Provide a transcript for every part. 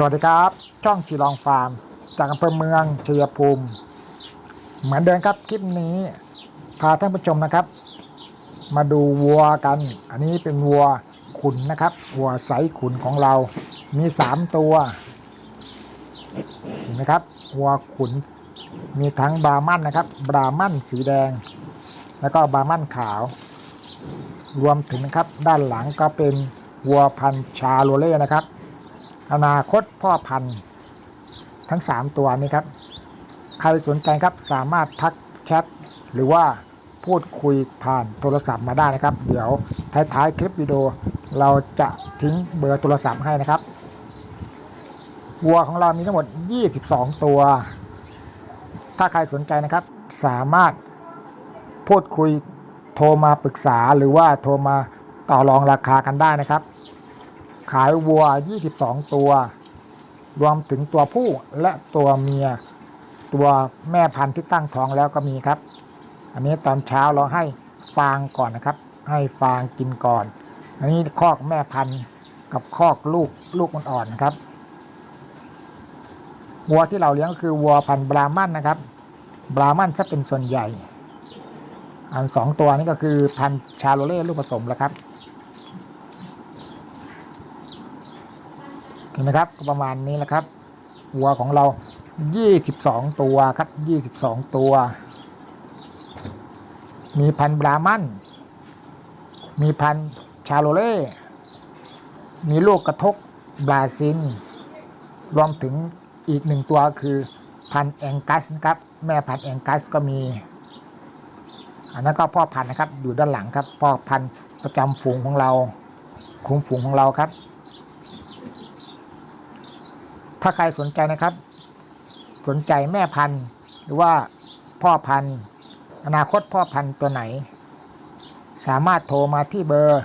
สวัสดีครับ ช่องชีลองฟาร์ม จากอำเภอเมืองชัยภูมิ เหมือนเดิมครับคลิปนี้ พาท่านผู้ชมนะครับ มาดูวัวกัน อันนี้เป็นวัวขุนนะครับ วัวไซส์ขุนของเรา มีสามตัวเห็นไหมครับ วัวขุน มีทั้งบราหมันนะครับ บราหมันสีแดง แล้วก็บราหมันขาว รวมถึงนะครับด้านหลังก็เป็นวัวพันชาโลเล่นะครับ อนาคตพ่อพันธุ์ทั้ง 3 ตัวนี้ครับ ใครสนใจครับสามารถทักแชทหรือว่าพูดคุยผ่านโทรศัพท์มาได้นะครับ เดี๋ยวท้ายๆคลิปวิดีโอเราจะทิ้งเบอร์โทรศัพท์ให้นะครับวัวของเรามีทั้งหมด 22 ตัว ถ้าใครสนใจนะครับ สามารถพูดคุยโทรมาปรึกษาหรือว่าโทรมาต่อรองราคากันได้นะครับ ขายวัว 22 ตัว รวมถึงตัวผู้และตัวเมีย ตัวแม่พันธุ์ที่ตั้งท้องแล้วก็มีครับ อันนี้ตอนเช้าเราให้ฟางก่อนนะครับ ให้ฟางกินก่อน อันนี้คอกแม่พันธุ์กับคอกลูกลูกมันอ่อนนะครับวัวที่เราเลี้ยงก็คือวัวพันธุ์บรามันนะครับ บรามันถ้าเป็นส่วนใหญ่ อันสองตัวนี้ก็คือพันธุ์ชาโลเล่ลูกผสมแล้วครับ ห็นไหมครับประมาณนี้แหละครับวัวของเรา 22 ตัวครับ 22 ตัว มีพันธุ์บรามัน มีพันธุ์ชาโลเล่ มีลูกกระทกบราซินรวมถึงอีกหนึ่งตัวคือพันธุ์แองกัสนะครับ แม่พันธุ์แองกัสก็มี อันนั้นก็พ่อพันธุ์นะครับ อยู่ด้านหลังครับ พ่อพันธุ์ประจำฝูงของเรา คุ้มฝูงของเราครับ ถ้าใครสนใจนะครับ สนใจแม่พันธุ์หรือว่าพ่อพันธุ์ อนาคตพ่อพันธุ์ตัวไหน สามารถโทรมาที่เบอร์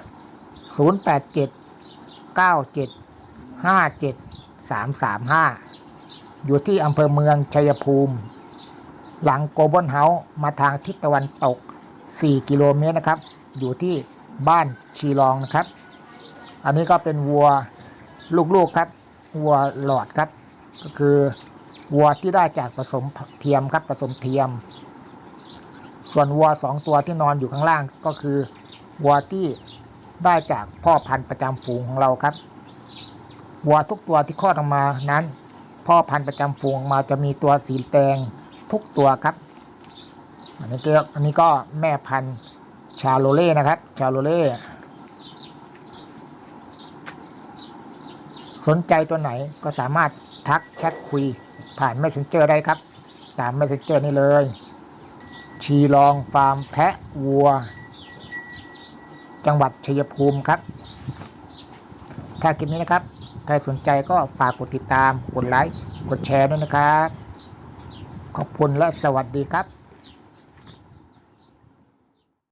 087 97 57 335 อยู่ที่อำเภอเมืองชัยภูมิ หลังโกลบอลเฮาส์มาทางทิศตะวันตก 4 กิโลเมตรนะครับ อยู่ที่บ้านชีรองนะครับ อันนี้ก็เป็นวัวลูกๆครับ วัวหลอดครับ ก็คือวัวที่ได้จากผสมเทียมครับผสมเทียม ส่วนวัวสองตัวที่นอนอยู่ข้างล่างก็คือวัวที่ได้จากพ่อพันธุ์ประจำฝูงของเราครับวัวทุกตัวที่คลอดออกมานั้น พ่อพันธุ์ประจำฝูงมาจะมีตัวสีแดงทุกตัวครับอันนี้ก็อันนี้ก็แม่พันธุ์ชาโลเล่นะครับ ชาโลเล่ สนใจตัวไหนก็สามารถทักแชทคุยผ่าน Messenger ได้ครับ ตาม Messenger นี่เลย ชีลองฟาร์มแพะวัว จังหวัดชัยภูมิครับ ถ้าคลิปนี้นะครับ ใครสนใจก็ฝากกดติดตาม กดไลค์ กดแชร์ด้วยนะครับ ขอบคุณและสวัสดีครับ